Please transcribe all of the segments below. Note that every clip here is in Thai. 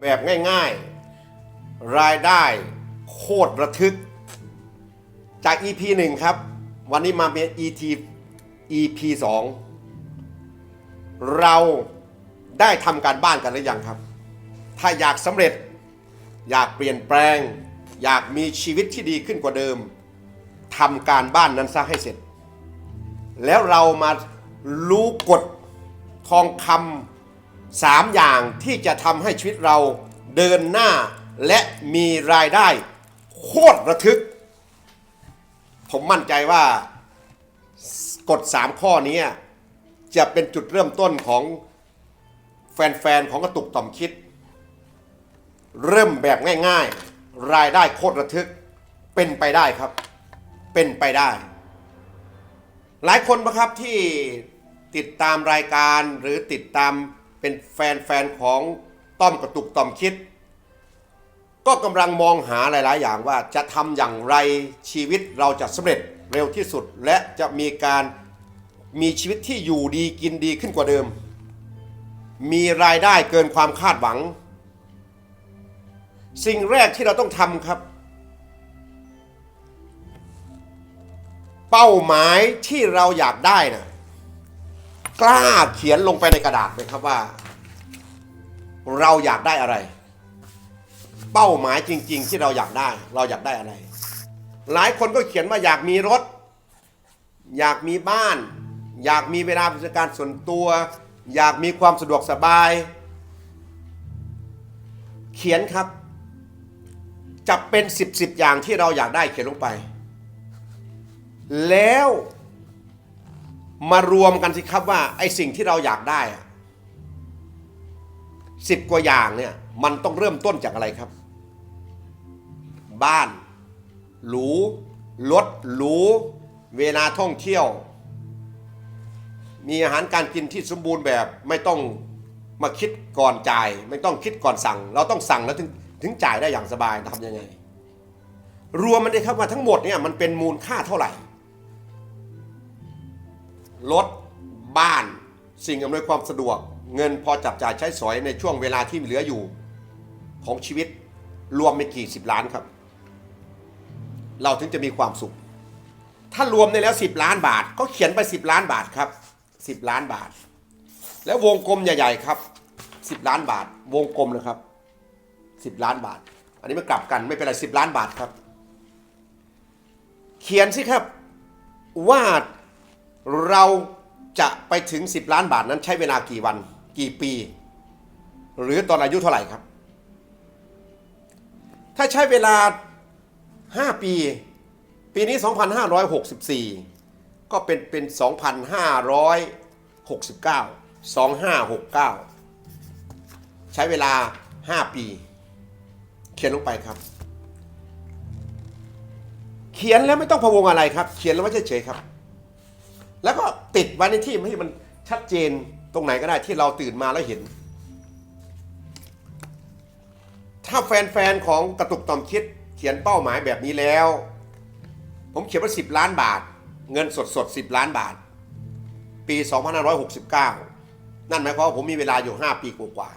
แบบง่ายๆ รายได้โคตรระทึก จาก EP 1 ครับ วันนี้มาเป็น ET EP 2 เราได้ทำการบ้านกันหรือยังครับ ถ้าอยากสำเร็จ อยากเปลี่ยนแปลง อยากมีชีวิตที่ดีขึ้นกว่าเดิมทำการบ้านนั้นซะให้เสร็จ แล้วเรามารู้กฎทองคำ สามอย่างที่จะทำให้ชีวิตเราเดินหน้าและมีรายได้ โคตรระทึก ผมมั่นใจว่ากฎ 3 ข้อนี้จะเป็นจุดเริ่มต้นของแฟนๆ ของกระตุกต่อมคิด เริ่มแบบง่ายๆ รายได้โคตรระทึกเป็นไปได้ครับ เป็นไปได้ หลายคนนะครับที่ติดตามรายการหรือติดตาม เป็นแฟนๆของต้อมกระตุกต่อมคิด ก็กำลังมองหาหลาย ๆ อย่างว่าจะทำอย่างไรชีวิตเราจะสำเร็จเร็วที่สุด และจะมีการมีชีวิตที่อยู่ดีกินดีขึ้นกว่าเดิม มีรายได้เกินความคาดหวัง สิ่งแรกที่เราต้องทำครับ เป้าหมายที่เราอยากได้นะ กล้าเขียนลงไปในกระดาษไหมครับว่า เราอยากได้อะไร เป้าหมายจริง ๆ ที่เราอยากได้ เราอยากได้อะไร หลายคนก็เขียนว่าอยากมีรถ อยากมีบ้าน อยากมีเวลาเป็นการส่วนตัว อยากมีความสะดวกสบาย เขียนครับจะเป็นสิบสิบอย่างที่เราอยากได้เขียนลงไป แล้ว มารวมกันสิครับว่าไอ้สิ่งที่เราอยากได้สิบกว่าอย่างเนี่ยมันต้องเริ่มต้นจากอะไรครับ บ้าน หรูรถหรู เวลาท่องเที่ยว มีอาหารการกินที่สมบูรณ์แบบไม่ต้องมาคิดก่อนจ่าย ไม่ต้องคิดก่อนสั่ง เราต้องสั่งแล้วถึงถึงจ่ายได้อย่างสบายทำยังไง รวมมันได้ครับว่าทั้งหมดเนี่ยมันเป็นมูลค่าเท่าไหร่ รถ บ้าน สิ่งอำนวยความสะดวก เงินพอจับจ่ายใช้สอยในช่วงเวลาที่เหลืออยู่ของชีวิตรวมไปกี่สิบล้านครับ เราถึงจะมีความสุข ถ้ารวมได้แล้ว 10 ล้านบาทก็เขียนไป 10 ล้านบาทครับ 10 ล้านบาท แล้ววงกลมใหญ่ๆครับ 10 ล้านบาท วงกลมนะครับ 10 ล้านบาท อันนี้มันกลับกันไม่เป็นไร 10 ล้านบาทครับ เขียนสิครับว่า เราจะไปถึง 10 ล้านบาทนั้นใช้เวลากี่วัน กี่ปี หรือตอนอายุเท่าไหร่ครับ ถ้าใช้เวลา 5 ปี ปีนี้ 2564 ก็เป็นเป็น 2569 2569 ใช้เวลา 5 ปี เขียนลงไปครับ เขียนแล้วไม่ต้องพะวงอะไรครับ เขียนแล้วไว้เฉยๆครับ แล้วก็ติดไว้ในที่ให้มันชัดเจนตรงไหนก็ได้ที่เราตื่นมาแล้วเห็น ถ้าแฟนๆของกระตุกต่อมคิดเขียนเป้าหมายแบบนี้แล้ว ผมเขียนว่า10 ล้านบาท เงินสดสด10 ล้านบาท ปี 2569 นั่นหมายความว่าผมมีเวลาอยู่ 5 ปีกว่า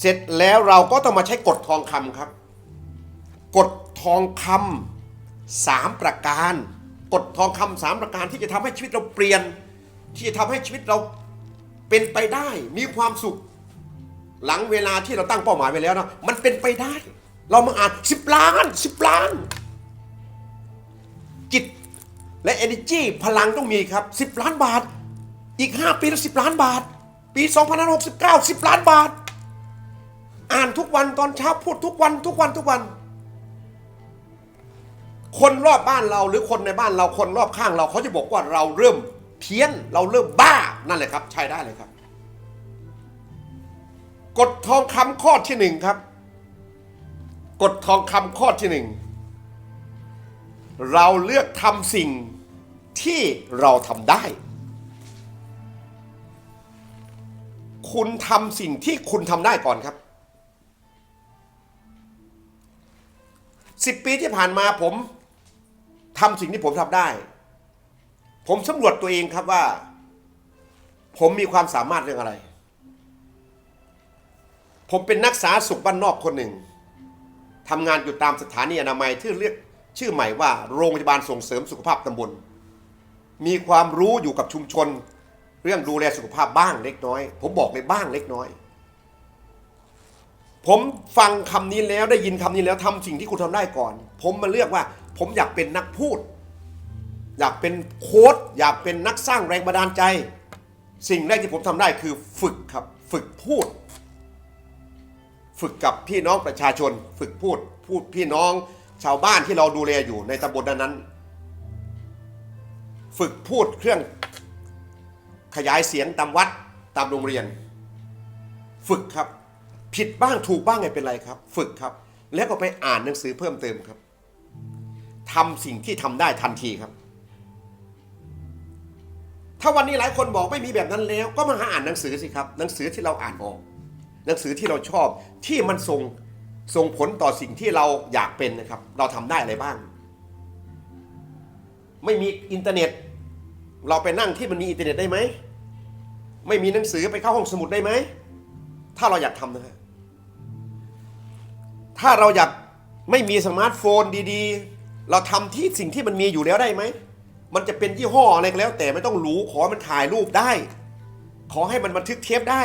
เสร็จแล้วเราก็ต้องมาใช้กฎทองคำครับ กฎทองคำ สามประการกฎทองคำสามประการที่จะทำให้ชีวิตเราเปลี่ยน ที่จะทำให้ชีวิตเราเป็นไปได้ มีความสุข หลังเวลาที่เราตั้งเป้าหมายไว้แล้วนะมันเป็นไปได้ เรามาอ่านสิบล้านสิบล้าน จิตและ energy พลังต้องมีครับสิบล้านบาท อีก 5 ปีละสิบล้านบาท ปี2569 10 ล้านบาท อ่านทุกวันตอนเช้าพูดทุกวันทุกวันทุกวัน คนรอบบ้านเราหรือคนในบ้านเราคนรอบข้างเราเขาจะบอกว่าเราเริ่มเพี้ยนเราเริ่มบ้านั่นแหละครับ ใช้ได้เลยครับกฎทองคำข้อที่หนึ่งครับกฎทองคำข้อที่หนึ่งเราเลือกทำสิ่งที่เราทำได้ คุณทำสิ่งที่คุณทำได้ก่อนครับสิบปีที่ผ่านมาผม ทำสิ่งที่ผมทำได้ ผมสำรวจตัวเองครับว่า ผมมีความสามารถเรื่องอะไร ผมเป็นนักสาธารณสุขบ้านนอกคนหนึ่งทำงานอยู่ตามสถานีอนามัยที่เรียกชื่อใหม่ว่าโรงพยาบาลส่งเสริมสุขภาพตำบล มีความรู้อยู่กับชุมชน เรื่องดูแลสุขภาพบ้างเล็กน้อย ผมบอกเลยบ้างเล็กน้อย ผมฟังคำนี้แล้วได้ยินคำนี้แล้วทำสิ่งที่คุณทำได้ก่อน ผมมาเลือกว่า ผมอยากเป็นนักพูด อยากเป็นโค้ดอยากเป็นนักสร้างแรงบันดาลใจ สิ่งแรกที่ผมทำได้คือฝึกครับ ฝึกพูด ฝึกกับพี่น้องประชาชน ฝึกพูด พูดพี่น้องชาวบ้านที่เราดูแลอยู่ในตำบลนั้น ฝึกพูดเครื่องขยายเสียงตามวัดตามโรงเรียน ฝึกครับ ผิดบ้างถูกบ้างไม่เป็นไรครับ ฝึกครับ แล้วก็ไปอ่านหนังสือเพิ่มเติมครับ ทำสิ่งที่ทำได้ทันทีครับ ถ้าวันนี้หลายคนบอกไม่มีแบบนั้นแล้ว ก็มาหาอ่านหนังสือสิครับ หนังสือที่เราอ่านออก หนังสือที่เราชอบที่มันส่งส่งผลต่อสิ่งที่เราอยากเป็นนะครับ เราทำได้อะไรบ้าง ไม่มีอินเทอร์เน็ต เราไปนั่งที่มันมีอินเทอร์เน็ตได้ไหมไม่มีหนังสือไปเข้าห้องสมุดได้ไหมถ้าเราอยากทำนะฮะถ้าเราอยากไม่มีสมาร์ทโฟนดี ๆ เราทำที่สิ่งที่มันมีอยู่แล้วได้ไหม มันจะเป็นยี่ห้ออะไรก็แล้ว แต่ไม่ต้องหรูขอให้มันถ่ายรูปได้ ขอให้มันบันทึกเทปได้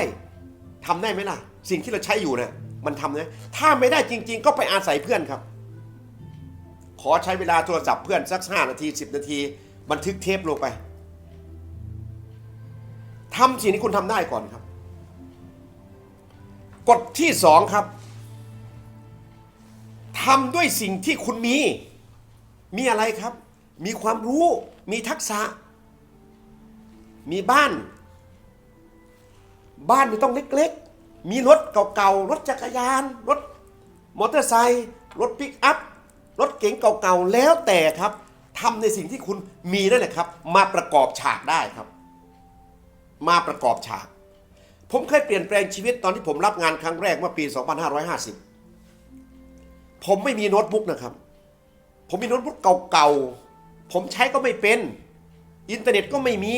ทำได้ไหมล่ะ สิ่งที่เราใช้อยู่นะมันทำนะถ้าไม่ได้จริง ๆ ก็ไปอาศัยเพื่อนครับ ขอใช้เวลาโทรศัพท์เพื่อนสักห้านาทีสิบนาที บันทึกเทปลงไปทำสิ่งที่คุณทำได้ก่อนครับ กฎที่สองครับทำด้วยสิ่งที่คุณมี มีอะไรครับ มีความรู้ มีทักษะ มีบ้าน บ้านไม่ต้องเล็กๆ มีรถเก่าๆ รถจักรยาน รถมอเตอร์ไซค์รถปิกอัพ รถเก๋งเก่าๆ แล้วแต่ครับทำในสิ่งที่คุณมีนั่นแหละครับ มาประกอบฉากได้ครับ มาประกอบฉาก ผมเคยเปลี่ยนแปลงชีวิตตอนที่ผมรับงานครั้งแรกเมื่อปี 2550 ผมไม่มีโน้ตบุ๊กนะครับ ผมมีโน้ตบุ๊กเก่าๆ ผมใช้ก็ไม่เป็น อินเทอร์เน็ตก็ไม่มี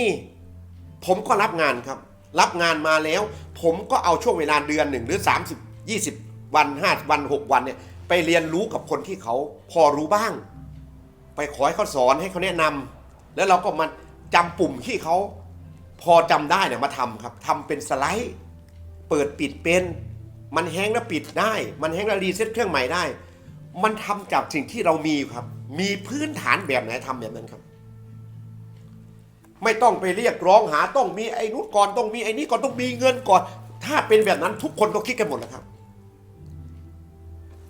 ผมก็รับงานครับ รับงานมาแล้ว ผมก็เอาช่วงเวลาเดือนหนึ่งหรือ 30 20 วัน 5 วัน 6 วันเนี่ยไปเรียนรู้กับคนที่เขาพอรู้บ้าง ไปขอให้เขาสอนให้เขาแนะนำแล้วเราก็มาจำปุ่มที่เขาพอจำได้เนี่ยมาทำครับทำเป็นสไลด์ เปิดปิดเป็น มันแห้งแล้วปิดได้ มันแห้งแล้วรีเซ็ตเครื่องใหม่ได้ มันทำจากสิ่งที่เรามีครับ มีพื้นฐานแบบไหนทำแบบนั้นครับ ไม่ต้องไปเรียกร้องหาต้องมีไอ้นู้นก่อนต้องมีไอ้นี้ก่อนต้องมีเงินก่อน ถ้าเป็นแบบนั้นทุกคนก็คิดกันหมดแล้วครับ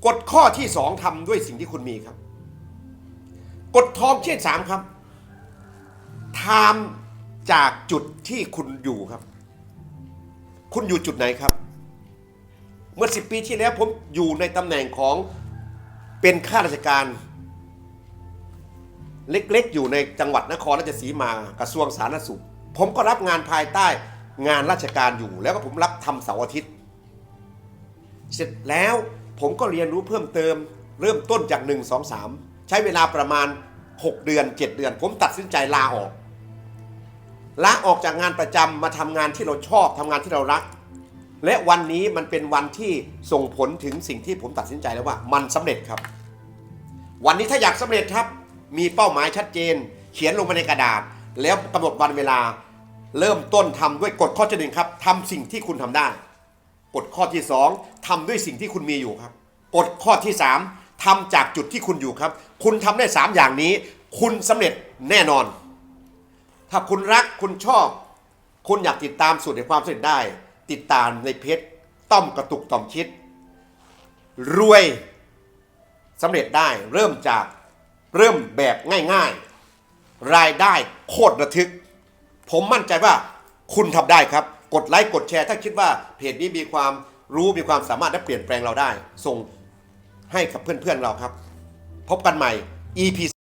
กฎข้อที่สองทำด้วยสิ่งที่คุณมีครับ กฎทองที่สามครับทำจากจุดที่คุณอยู่ครับ คุณอยู่จุดไหนครับ เมื่อสิบปีที่แล้วผมอยู่ในตำแหน่งของ เป็นข้าราชการ เล็กๆ อยู่ในจังหวัดนครราชสีมากระทรวงสาธารณสุข ผมก็รับงานภายใต้งานราชการอยู่ แล้วก็ผมรับทำเสาร์อาทิตย์ เสร็จแล้วผมก็เรียนรู้เพิ่มเติม เริ่มต้นจาก 1 2 3 ใช้เวลาประมาณ 6 เดือน 7 เดือน ผมตัดสินใจลาออกลาออกจากงานประจำมาทำงานที่เราชอบทำงานที่เรารัก และวันนี้มันเป็นวันที่ส่งผลถึงสิ่งที่ผมตัดสินใจแล้วว่า มันสำเร็จครับ วันนี้ถ้าอยากสำเร็จครับ มีเป้าหมายชัดเจน เขียนลงไปในกระดาษ แล้วกำหนดวันเวลา เริ่มต้นทำด้วยกฎข้อที่หนึ่งครับทำสิ่งที่คุณทำได้กฎข้อที่สองทำด้วยสิ่งที่คุณมีอยู่ครับกฎข้อที่สามทำจากจุดที่คุณอยู่ครับ คุณทำได้สามอย่างนี้ คุณสำเร็จแน่นอน ถ้าคุณรักคุณชอบ คุณอยากติดตามสูตรแห่งความสำเร็จได้ ติดตามในเพจต้อมกระตุกต่อมคิด รวยสำเร็จได้เริ่มจากเริ่มแบบง่ายๆ รายได้โคตรระทึก ผมมั่นใจว่าคุณทำได้ครับ กดไลค์กดแชร์ถ้าคิดว่าเพจนี้มีความรู้มีความสามารถและเปลี่ยนแปลงเราได้ ส่งให้กับเพื่อนๆเราครับ พบกันใหม่ EP